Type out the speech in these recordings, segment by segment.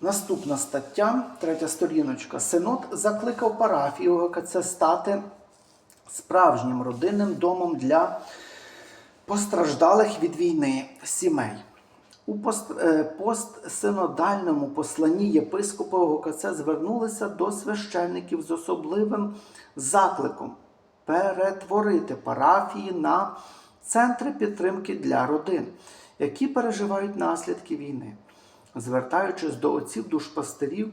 Наступна стаття, третя сторіночка. Синод закликав парафію ГКЦ стати справжнім родинним домом для постраждалих від війни сімей. У пост- е, постсинодальному посланні єпископи ОГКЦ звернулися до священників з особливим закликом перетворити парафії на центри підтримки для родин, які переживають наслідки війни, звертаючись до отців душпастерів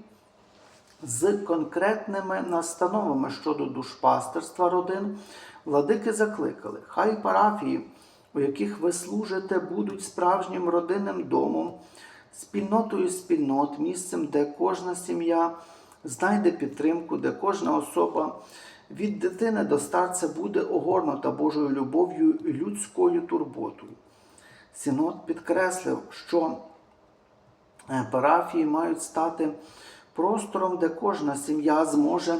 з конкретними настановами щодо душпастерства родин, владики закликали, хай парафії, у яких ви служите, будуть справжнім родинним домом, спільнотою спільнот, місцем, де кожна сім'я знайде підтримку, де кожна особа від дитини до старця буде огорнута Божою любов'ю і людською турботою. Синод підкреслив, що парафії мають стати простором, де кожна сім'я зможе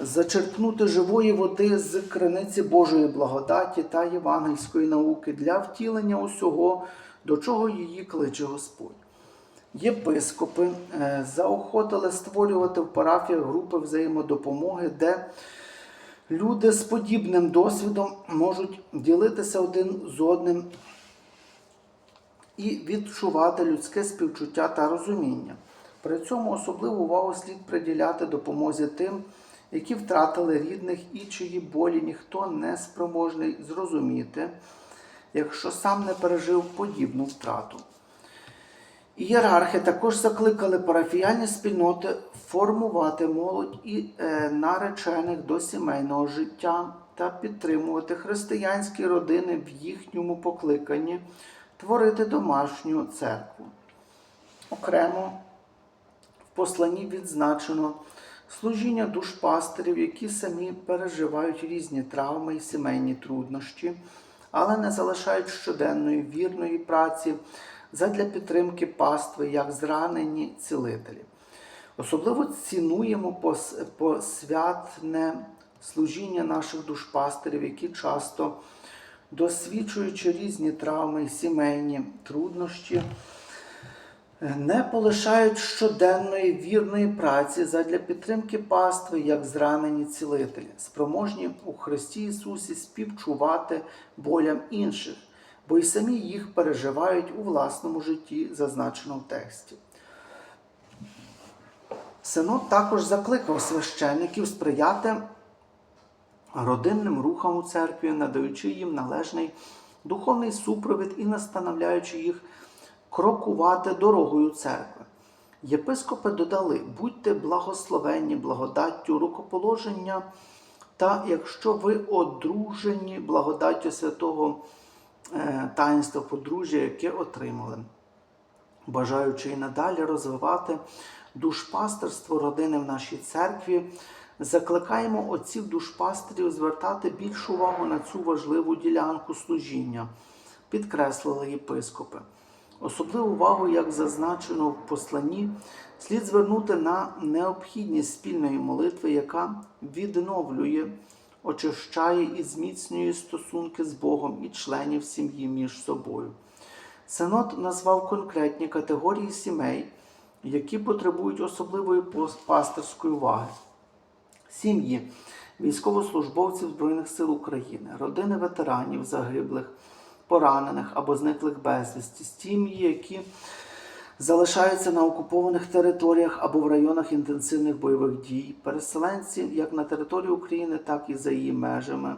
зачерпнути живої води з криниці Божої благодаті та євангельської науки для втілення усього, до чого її кличе Господь. Єпископи е, заохотили створювати в парафіях групи взаємодопомоги, де люди з подібним досвідом можуть ділитися один з одним і відчувати людське співчуття та розуміння. При цьому особливу увагу слід приділяти допомозі тим, які втратили рідних і чиї болі ніхто не спроможний зрозуміти, якщо сам не пережив подібну втрату. Ієрархи також закликали парафіяльні спільноти формувати молодь і е, наречених до сімейного життя та підтримувати християнські родини в їхньому покликанні творити домашню церкву. Окремо в посланні відзначено служіння душпастерів, які самі переживають різні травми і сімейні труднощі, але не залишають щоденної вірної праці задля підтримки пастви, як зранені цілителі. Особливо цінуємо посвятне служіння наших душпастерів, які часто, досвідчуючи різні травми сімейні труднощі, не полишають щоденної вірної праці задля підтримки пастви, як зранені цілителі, спроможні у Христі Ісусі співчувати болям інших, бо й самі їх переживають у власному житті, зазначено в тексті. Синод також закликав священників сприяти родинним рухам у церкві, надаючи їм належний духовний супровід і настановляючи їх крокувати дорогою церкви. Єпископи додали: будьте благословенні благодаттю рукоположення, та якщо ви одружені благодаттю святого е, таїнства подружжя, яке отримали бажаючи і надалі розвивати душпастерство родини в нашій церкві, закликаємо отців душпастерів звертати більшу увагу на цю важливу ділянку служіння, підкреслили єпископи. Особливу увагу, як зазначено в посланні, слід звернути на необхідність спільної молитви, яка відновлює, очищає і зміцнює стосунки з Богом і членів сім'ї між собою. Синод назвав конкретні категорії сімей, які потребують особливої пастирської уваги. Сім'ї військовослужбовців Збройних сил України, родини ветеранів, загиблих, поранених або зниклих безвісті, сім'ї, які залишаються на окупованих територіях або в районах інтенсивних бойових дій, переселенці як на території України, так і за її межами.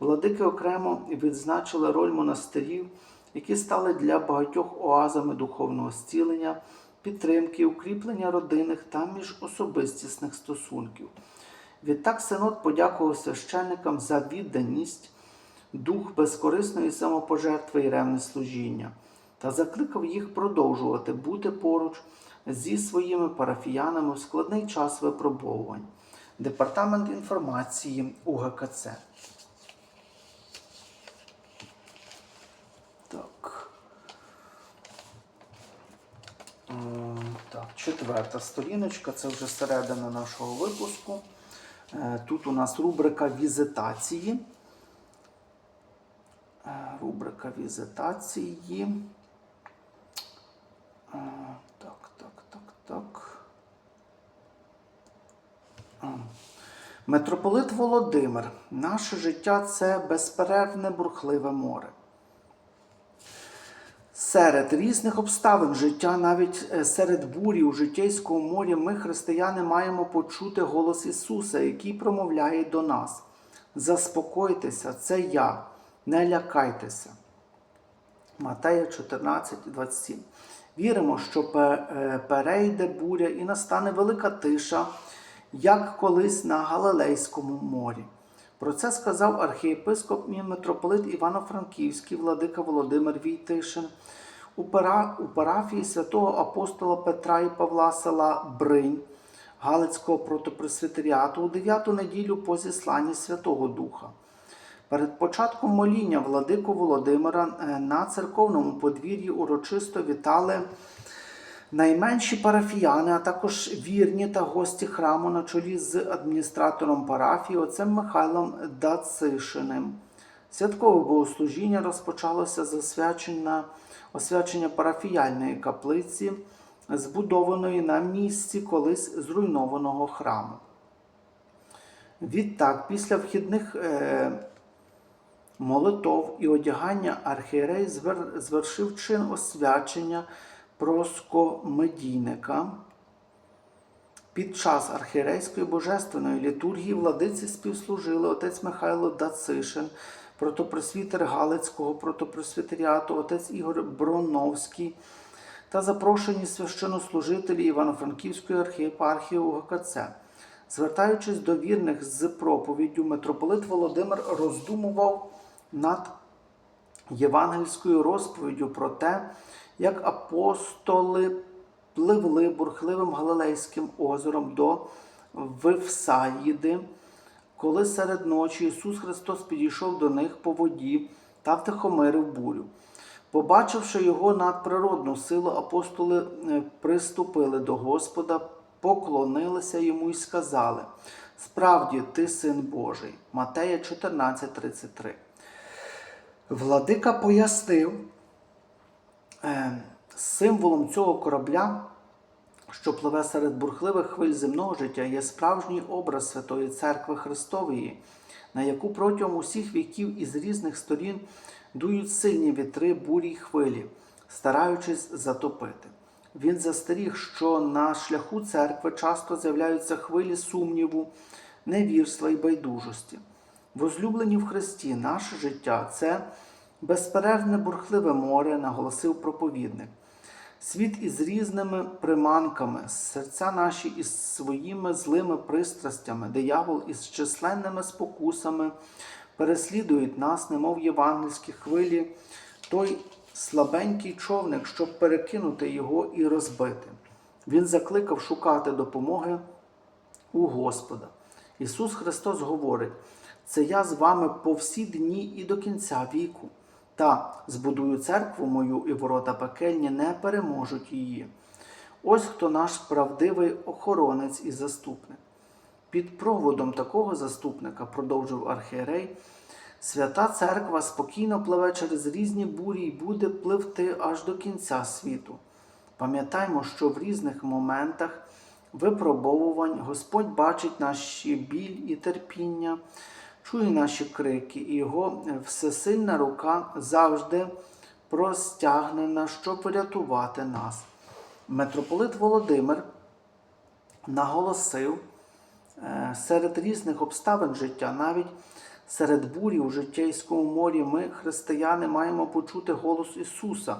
Владики окремо відзначили роль монастирів, які стали для багатьох оазами духовного зцілення, підтримки, укріплення родинних та міжособистісних стосунків. Відтак Синод подякував священникам за відданість, дух безкорисної самопожертви і ревне служіння та закликав їх продовжувати бути поруч зі своїми парафіянами в складний час випробовувань. Департамент інформації УГКЦ. Так. Е, Так, четверта сторіночка, це вже середина нашого випуску. Е, тут у нас рубрика візитації. Е, рубрика візитації. Е, так, так, так, так. Митрополит Володимир. Наше життя це безперервне бурхливе море. Серед різних обставин життя, навіть е, серед бурі у життєйському морі, ми, християни, маємо почути голос Ісуса, який промовляє до нас: Заспокойтеся, це я, не лякайтеся. Матея 14, 27. Віримо, що е, перейде буря і настане велика тиша, як колись на Галилейському морі. Про це сказав архієпископ і митрополит Івано-Франківський владика Володимир Війтишин у, парафії святого апостола Петра і Павла села Бринь Галицького протопресвітеріату у дев'яту неділю по зісланні Святого Духа. Перед початком моління владику Володимира е, на церковному подвір'ї урочисто вітали найменші парафіяни, а також вірні та гості храму на чолі з адміністратором парафії отцем Михайлом Дацишиним. Святкове богослужіння розпочалося з освячення, парафіяльної каплиці, збудованої на місці колись зруйнованого храму. Відтак, після вхідних е, молитов і одягання архієрей звер- звершив чин освячення проскомедійника. Під час архієрейської божественної літургії владиці співслужили отець Михайло Дацишин, протопресвітер Галицького протопресвітеріату, отець Ігор Броновський та запрошені священнослужителі Івано-Франківської архієпархії УГКЦ. Звертаючись до вірних з проповіддю, митрополит Володимир роздумував над євангельською розповіддю про те, як апостоли пливли бурхливим Галилейським озером до Вифсаїди, коли серед ночі Ісус Христос підійшов до них по воді та втихомирив бурю. Побачивши його надприродну силу, апостоли е, приступили до Господа, поклонилися йому і сказали: Справді, ти син Божий. Матея 14:33. Владика пояснив, е, символом цього корабля, що пливе серед бурхливих хвиль земного життя, є справжній образ Святої Церкви Христової, на яку протягом усіх віків із різних сторін дують сильні вітри, бурі й хвилі, стараючись затопити. Він застеріг, що на шляху церкви часто з'являються хвилі сумніву, невірства і байдужості. Возлюблені в Христі, наше життя це безперервне бурхливе море, наголосив проповідник. Світ із різними приманками, серця наші із своїми злими пристрастями, диявол із численними спокусами переслідують нас, немов євангельські хвилі, той слабенький човник, щоб перекинути його і розбити. Він закликав шукати допомоги у Господа. Ісус Христос говорить: це я з вами по всі дні і до кінця віку. Та збудую церкву мою, і ворота пекельні не переможуть її. Ось хто наш правдивий охоронець і заступник. Під проводом такого заступника, продовжив архієрей, свята церква спокійно пливе через різні бурі і буде пливти аж до кінця світу. Пам'ятаймо, що в різних моментах випробовувань Господь бачить наші біль і терпіння, чує наші крики, і його всесильна рука завжди простягнена, щоб врятувати нас. Митрополит Володимир наголосив, е, серед різних обставин життя, навіть серед бурі у життєйському морі, ми, християни, маємо почути голос Ісуса,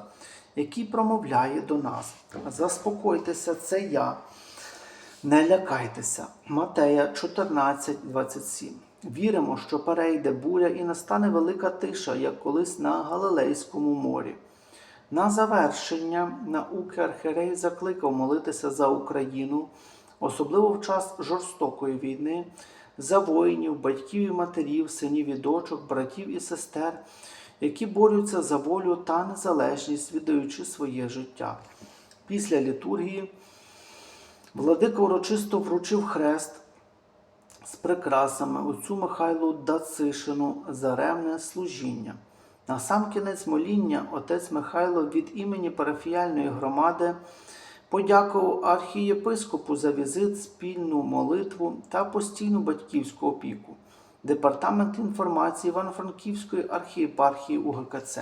який промовляє до нас. Заспокойтеся, це я. Не лякайтеся. Матея 14, 27. Віримо, що перейде буря і настане велика тиша, як колись на Галилейському морі. На завершення науки архірей закликав молитися за Україну, особливо в час жорстокої війни, за воїнів, батьків і матерів, синів і дочок, братів і сестер, які борються за волю та незалежність, віддаючи своє життя. Після літургії Владика урочисто вручив хрест з прикрасами отцю Михайлу Дацишину за ревне служіння. На сам кінець моління отець Михайло від імені парафіяльної громади подякував архієпископу за візит, спільну молитву та постійну батьківську опіку. Департамент інформації Івано-Франківської архієпархії УГКЦ.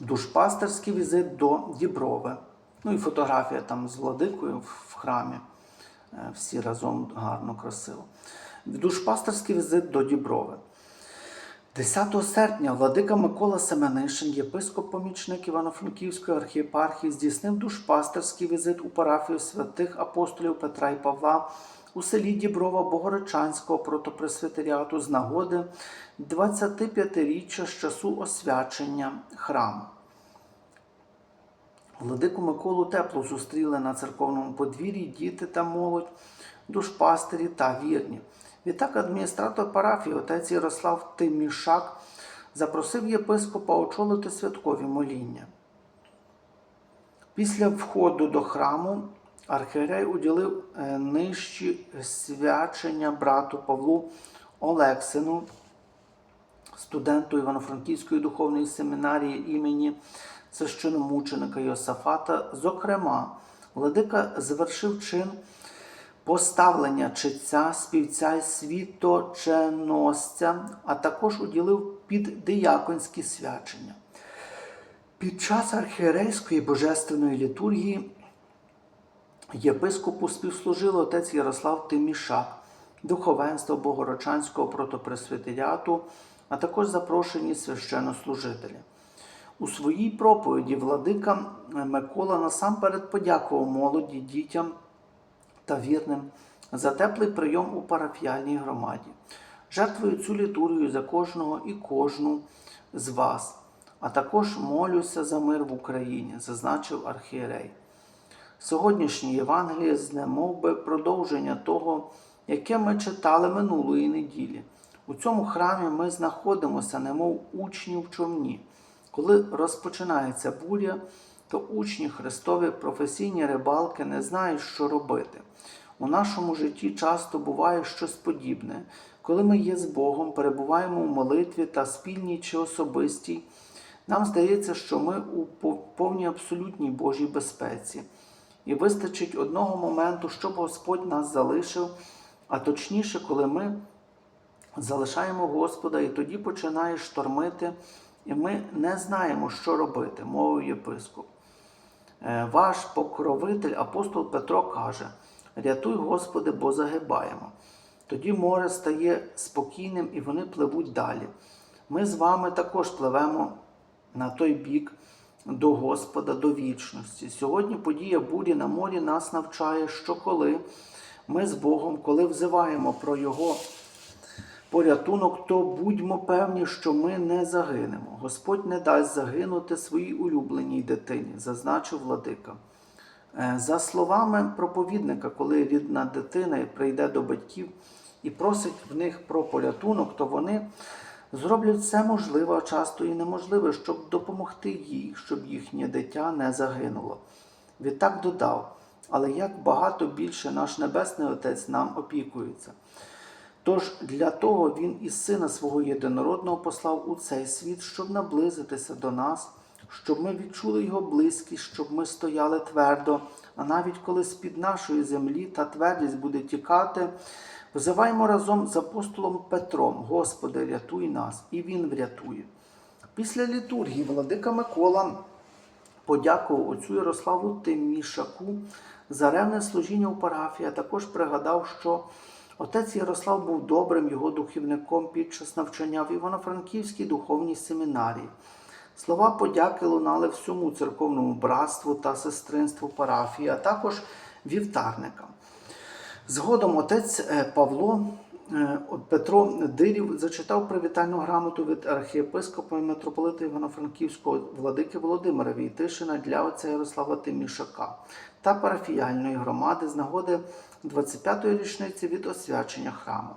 Душпастерський візит до Діброви. Ну і фотографія там з владикою в храмі. Е, Всі разом гарно, красиво. Душпастерський візит до Діброви. 10 серпня владика Микола Семенишин, єпископ-помічник Івано-Франківської архієпархії, здійснив душпастерський візит у парафію святих апостолів Петра і Павла у селі Діброва Богородчанського протопресвітеріату з нагоди 25-річчя з часу освячення храму. Владику Миколу тепло зустріли на церковному подвір'ї діти та молодь, душпастері та вірні. Відтак адміністратор парафії отець Ярослав Тимішак запросив єпископа очолити святкові моління. Після входу до храму архієрей уділив е, нижчі свячення брату Павлу Олексину, студенту Івано-Франківської духовної семінарії імені священомученика Йосафата. Зокрема, владика завершив чин поставлення читця, співця і світоченосця, а також уділив піддияконські свячення. Під час архієрейської божественної літургії єпископу співслужив отець Ярослав Тимішак, духовенство Богородчанського протопресвітеріату, а також запрошені священнослужителі. У своїй проповіді владика Микола насамперед подякував молоді, дітям та вірним за теплий прийом у парафіальній громаді. Жертвую цю літургію за кожного і кожну з вас, а також молюся за мир в Україні, зазначив архієрей. Сьогоднішнє Євангеліє з мов би продовження того, яке ми читали минулої неділі. У цьому храмі ми знаходимося, немов учні в човні. Коли розпочинається буря, то учні Христові професійні рибалки не знають, що робити. У нашому житті часто буває щось подібне, коли ми є з Богом, перебуваємо у молитві та спільній чи особистій. Нам здається, що ми у повній абсолютній Божій безпеці. І вистачить одного моменту, щоб Господь нас залишив, а точніше, коли ми залишаємо Господа, і тоді починає штормити, і ми не знаємо, що робити, мовив єпископ. Е, Ваш покровитель, апостол Петро каже: Рятуй, Господи, бо загибаємо. Тоді море стає спокійним і вони пливуть далі. Ми з вами також пливемо на той бік до Господа, до вічності. Сьогодні подія бурі на морі нас навчає, що коли ми з Богом, коли взиваємо про Його порятунок, то будьмо певні, що ми не загинемо. Господь не дасть загинути своїй улюбленій дитині, зазначив владика. Е, За словами проповідника, коли рідна дитина прийде до батьків і просить в них про порятунок, то вони зроблять все можливе, а часто і неможливе, щоб допомогти їй, щоб їхнє дитя не загинуло. Відтак додав, але як багато більше наш Небесний Отець нам опікується. Тож для того Він і Сина свого єдинородного послав у цей світ, щоб наблизитися до нас, щоб ми відчули Його близькість, щоб ми стояли твердо, а навіть коли з-під нашої землі та твердість буде тікати, взиваємо разом з апостолом Петром, Господи, рятуй нас, і Він врятує. Після літургії владика Микола подякував отцю Ярославу Тимішаку за ревне служіння у парафії, а також пригадав, що отець Ярослав був добрим його духівником під час навчання в Івано-Франківській духовній семінарії. Слова подяки лунали всьому церковному братству та сестринству парафії, а також вівтарникам. Згодом отець е, Павло от Петро Дирів зачитав привітальну грамоту від архієпископа і митрополита Івано-Франківського владики Володимира Війтишина для отця Ярослава Тимішака та парафіяльної громади з нагоди 25-ї річниці від освячення храму.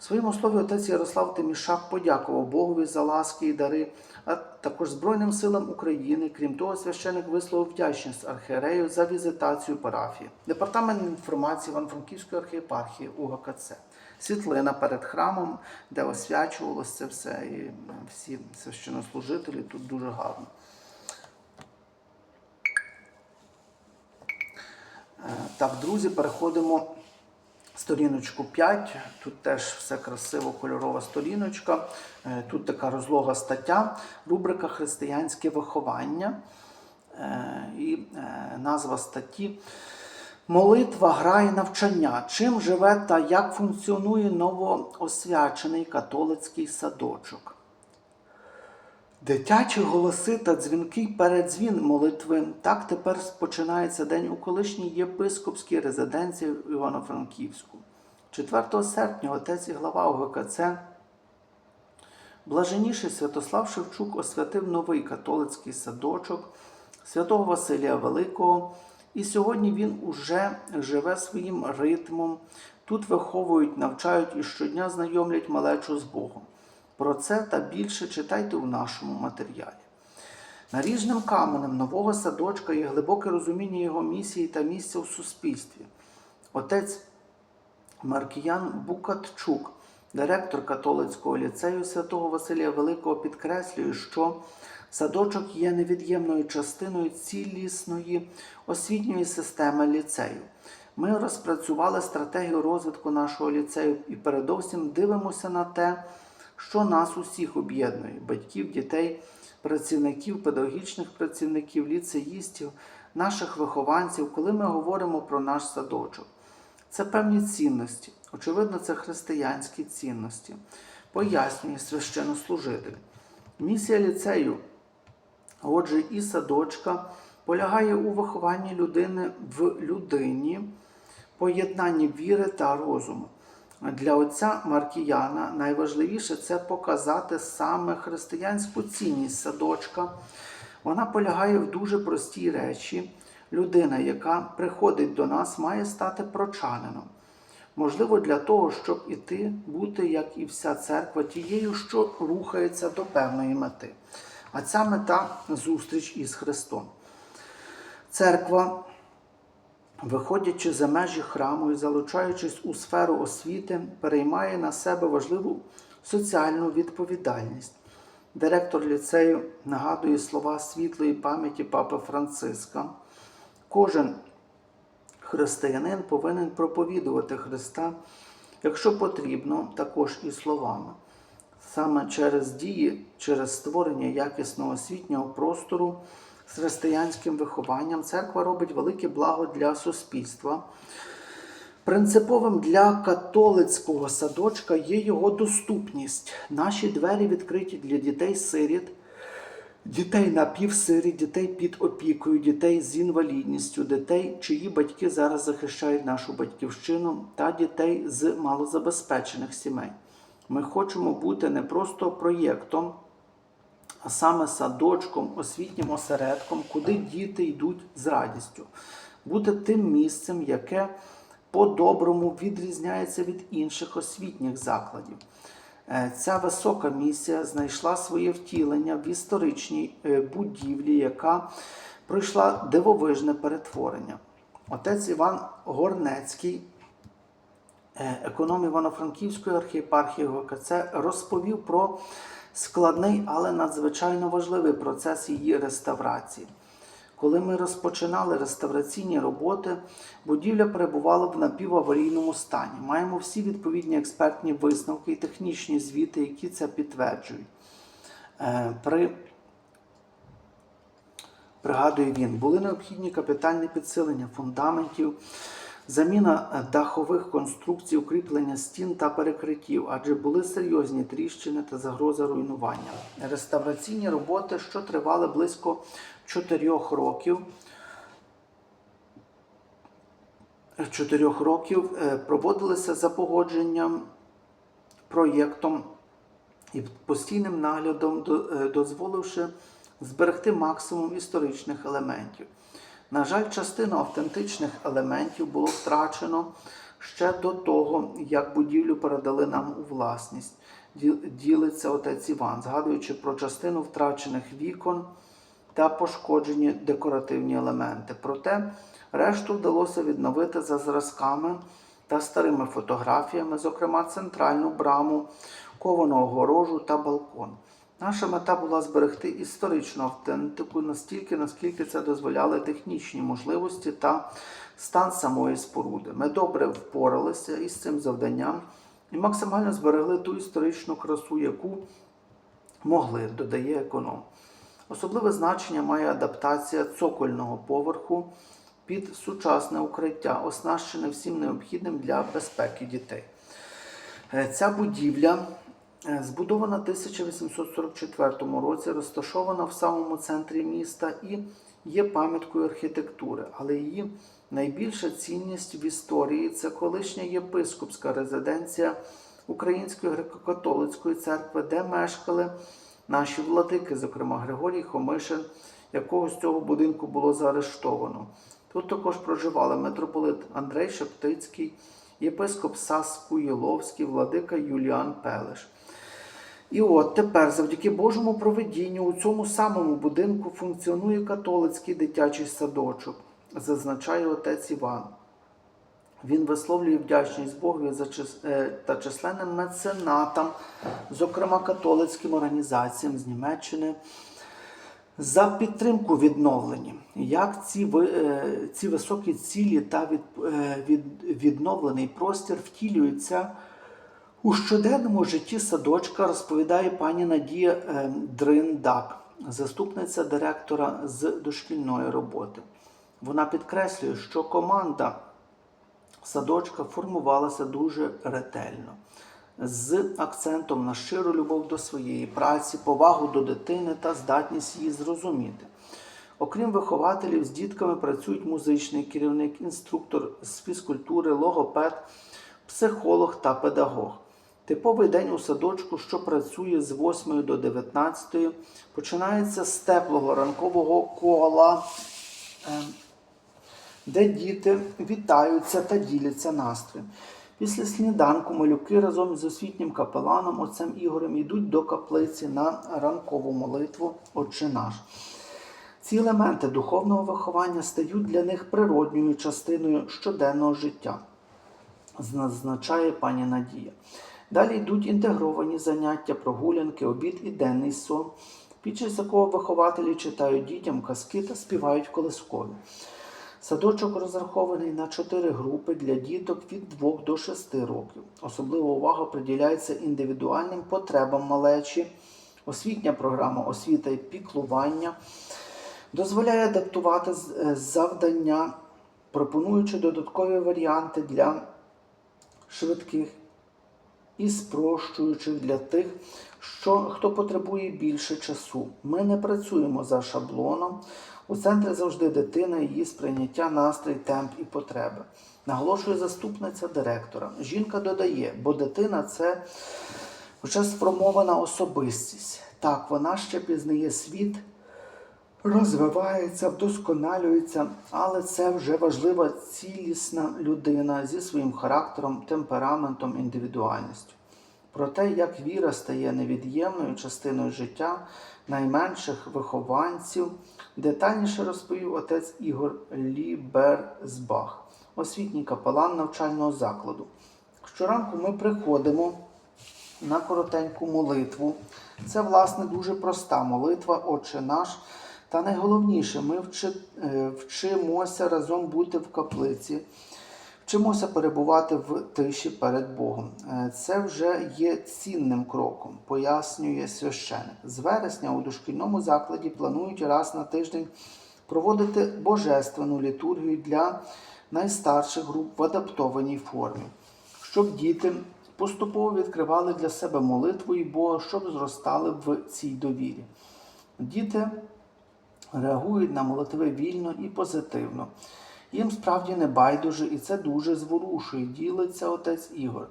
Своєму слові отець Ярослав Тимішак подякував Богові за ласки і дари, а також Збройним силам України. Крім того, священик висловив вдячність архієрею за візитацію парафії. Департамент інформації Івано-Франківської архієпархії УГКЦ світлина перед храмом, де освячувалося це все. І всі священнослужителі тут дуже гарно. Е, так, друзі, переходимо. Сторіночку 5, тут теж все красиво, кольорова сторіночка. Е, тут така розлога стаття, рубрика Християнське виховання е, і назва статті Молитва, гра і навчання. Чим живе та як функціонує новоосвячений католицький садочок? Дитячі голоси та дзвінкий передзвін молитви. Так тепер починається день у колишній єпископській резиденції в Івано-Франківську. 4 серпня отець і глава ОГКЦ Блаженніший Святослав Шевчук освятив новий католицький садочок святого Василія Великого, і сьогодні він уже живе своїм ритмом. Тут виховують, навчають і щодня знайомлять малечу з Богом. Про це та більше читайте у нашому матеріалі. Наріжним каменем нового садочка є глибоке розуміння його місії та місця в суспільстві. Отець Маркіян Букатчук, директор католицького ліцею святого Василія Великого, підкреслює, що садочок є невід'ємною частиною цілісної освітньої системи ліцею. Ми розпрацювали стратегію розвитку нашого ліцею і передовсім дивимося на те, що нас усіх об'єднує батьків, дітей, працівників, педагогічних працівників, ліцеїстів, наших вихованців, коли ми говоримо про наш садочок. Це певні цінності. Очевидно, це християнські цінності. Пояснює священнослужитель. Місія ліцею, отже, і садочка, полягає у вихованні людини в людині, поєднанні віри та розуму. Для отця Маркіяна найважливіше це показати саме християнську цінність садочка. Вона полягає в дуже простій речі. Людина, яка приходить до нас, має стати прочанином. Можливо, для того, щоб іти, бути, як і вся церква, тією, що рухається до певної мети. А ця мета зустріч із Христом. Церква, виходячи за межі храму і залучаючись у сферу освіти, переймає на себе важливу соціальну відповідальність. Директор ліцею нагадує слова світлої пам'яті Папи Франциска. Кожен християнин повинен проповідувати Христа, якщо потрібно, також і словами. Саме через дії, через створення якісного освітнього простору з християнським вихованням церква робить велике благо для суспільства. Принциповим для католицького садочка є його доступність. Наші двері відкриті для дітей-сиріт, дітей напівсиріт, дітей під опікою, дітей з інвалідністю, дітей, чиї батьки зараз захищають нашу батьківщину, та дітей з малозабезпечених сімей. Ми хочемо бути не просто проєктом, а саме садочком, освітнім осередком, куди діти йдуть з радістю, бути тим місцем, яке по-доброму відрізняється від інших освітніх закладів. Е, Ця висока місія знайшла своє втілення в історичній е, будівлі, яка пройшла дивовижне перетворення. Отець Іван Горнецький, економ Івано-Франківської архієпархії ГКЦ, розповів про складний, але надзвичайно важливий процес її реставрації. Коли ми розпочинали реставраційні роботи, будівля перебувала в напіваварійному стані. Маємо всі відповідні експертні висновки і технічні звіти, які це підтверджують. Е, При Пригадує він, були необхідні капітальні підсилення фундаментів, заміна е, дахових конструкцій, укріплення стін та перекриттів, адже були серйозні тріщини та загроза руйнування. Реставраційні роботи, що тривали близько 4 років, 4 років е, проводилися за погодженням проєктом і постійним наглядом, е, дозволивши зберегти максимум історичних елементів. На жаль, частину автентичних елементів було втрачено ще до того, як будівлю передали нам у власність. Ділиться отець Іван, згадуючи про частину втрачених вікон та пошкоджені декоративні елементи. Проте решту вдалося відновити за зразками та старими фотографіями, зокрема центральну браму, ковану огорожу та балкон. Наша мета була зберегти історичну автентику настільки, наскільки це дозволяли технічні можливості та стан самої споруди. Ми добре впоралися із цим завданням і максимально зберегли ту історичну красу, яку могли, додає економ. Особливе значення має адаптація цокольного поверху під сучасне укриття, оснащене всім необхідним для безпеки дітей. Е, Ця будівля збудована в 1844 році, розташована в самому центрі міста і є пам'яткою архітектури, але її найбільша цінність в історії це колишня єпископська резиденція Української греко-католицької церкви, де мешкали наші владики, зокрема Григорій Хомишин, якого з цього будинку було заарештовано. Тут також проживали митрополит Андрей Шептицький, єпископ Сас Куєловський, владика Юліан Пелеш. І от тепер, завдяки Божому проведінню, у цьому самому будинку функціонує католицький дитячий садочок, зазначає отець Іван. Він висловлює вдячність Богові за е, та численним меценатам, зокрема католицьким організаціям з Німеччини, за підтримку відновлення. Як ці, е, ці високі цілі та від, е, від, відновлений простір втілюються у щоденному житті садочка, розповідає пані Надія е, Дриндак, заступниця директора з дошкільної роботи. Вона підкреслює, що команда садочка формувалася дуже ретельно, з акцентом на щиру любов до своєї праці, повагу до дитини та здатність її зрозуміти. Окрім вихователів, з дітками працюють музичний керівник, інструктор з фізкультури, логопед, психолог та педагог. Типовий день у садочку, що працює з 8 до 19, починається з теплого ранкового кола. Ем, де діти вітаються та діляться настроєм. Після сніданку малюки разом з освітнім капеланом отцем Ігорем йдуть до каплиці на ранкову молитву Отче наш. Ці елементи духовного виховання стають для них природньою частиною щоденного життя, зазначає пані Надія. Далі йдуть інтегровані заняття, прогулянки, обід і денний сон, під час якого вихователі читають дітям казки та співають колискові. Садочок розрахований на чотири групи для діток від 2 до 6 років. Особлива увага приділяється індивідуальним потребам малечі. Освітня програма освіта і піклування дозволяє адаптувати е, завдання, пропонуючи додаткові варіанти для швидких і спрощуючих для тих, що, хто потребує більше часу. Ми не працюємо за шаблоном. У центрі завжди дитина, її сприйняття, настрій, темп і потреби. Наголошує заступниця директора. Жінка додає, бо дитина це вже сформована особистість. Так, вона ще пізнає світ, розвивається, вдосконалюється, але це вже важлива цілісна людина зі своїм характером, темпераментом, індивідуальністю. Про те, як віра стає невід'ємною частиною життя найменших вихованців, детальніше розповів отець Ігор Ліберзбах, освітній капелан навчального закладу. Щоранку ми приходимо на коротеньку молитву. Це, власне, дуже проста молитва, Отче наш. Та найголовніше, ми вчи, е, вчимося разом бути в каплиці, вчимося перебувати в тиші перед Богом. Е, Це вже є цінним кроком, пояснює священик. З вересня у дошкільному закладі планують раз на тиждень проводити божественну літургію для найстарших груп в адаптованій формі, щоб діти поступово відкривали для себе молитву і Бога, щоб зростали в цій довірі. Діти реагують на молитви вільно і позитивно. Їм справді не байдуже, і це дуже зворушує, ділиться отець Ігор.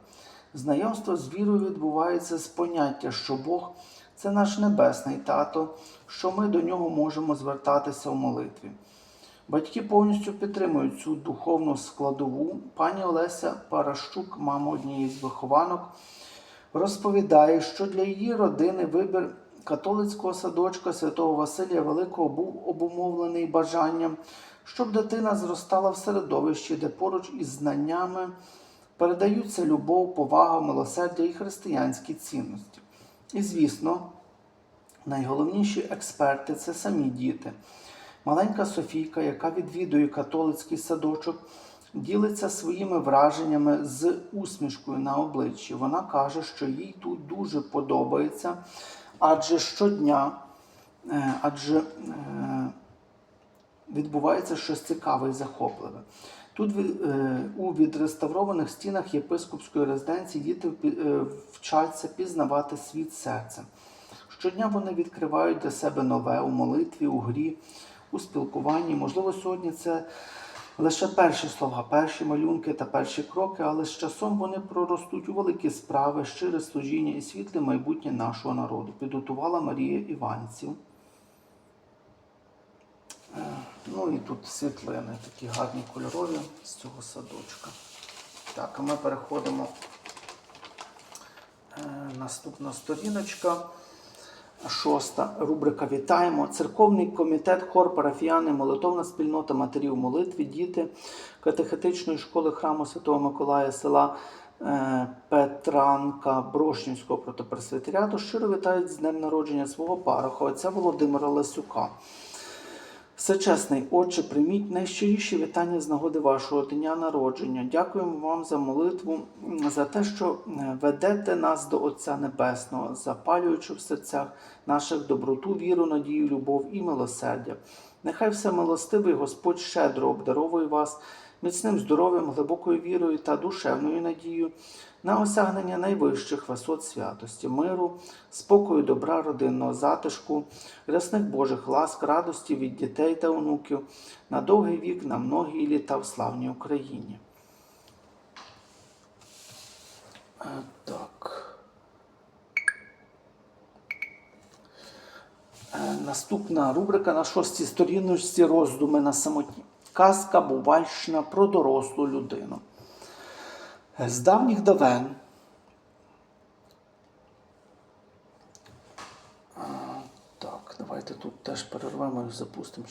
Знайомство з вірою відбувається з поняття, що Бог це наш небесний тато, що ми до нього можемо звертатися в молитві. Батьки повністю підтримують цю духовну складову. Пані Олеся Паращук, мама однієї з вихованок, розповідає, що для її родини вибір католицького садочка святого Василія Великого був обумовлений бажанням, щоб дитина зростала в середовищі, де поруч із знаннями передаються любов, повага, милосердя і християнські цінності. І звісно, Найголовніші експерти це самі діти. Маленька Софійка, яка відвідує католицький садочок, ділиться своїми враженнями з усмішкою на обличчі. Вона каже, що їй тут дуже подобається, адже щодня, е, адже е, відбувається щось цікаве і захопливе. Тут е, у відреставрованих стінах єпископської резиденції діти вчаться пізнавати світ серцем. Щодня вони відкривають для себе нове у молитві, у грі, у спілкуванні. Можливо, сьогодні це лише перші слова, перші малюнки та перші кроки, але з часом вони проростуть у великі справи, щире служіння і світле майбутнє нашого народу. Підготувала Марія Іванців. Е, Ну і тут світлини, такі гарні кольорові з цього садочка. Так, а ми переходимо. Е, Наступна сторіночка. Шоста рубрика Вітаємо. Церковний комітет, хор, парафіяни, молитовна спільнота матерів молитві, діти катехетичної школи храму Святого Миколая села е, Петранка Брошнівського протопресвітеріату щиро вітають з днем народження свого пароха, отця Володимира Лесюка. Всечесний Отче, прийміть найщиріші вітання з нагоди вашого дня народження. Дякуємо вам за молитву, за те, що е, ведете нас до Отця Небесного, запалюючи в серцях наших доброту, віру, надію, любов і милосердя. Нехай все милостивий Господь щедро обдаровує вас міцним здоров'ям, глибокою вірою та душевною надією на осягнення найвищих висот святості, миру, спокою, добра, родинного затишку, рясних Божих ласк, радості від дітей та онуків, на довгий вік, на многі літа в славній Україні. Е, Так. Е, Наступна рубрика на шостій сторіночці роздуми на самоті. Казка Бувальщина про дорослу людину. З давніх давен. Так, давайте тут теж перервемо і запустимо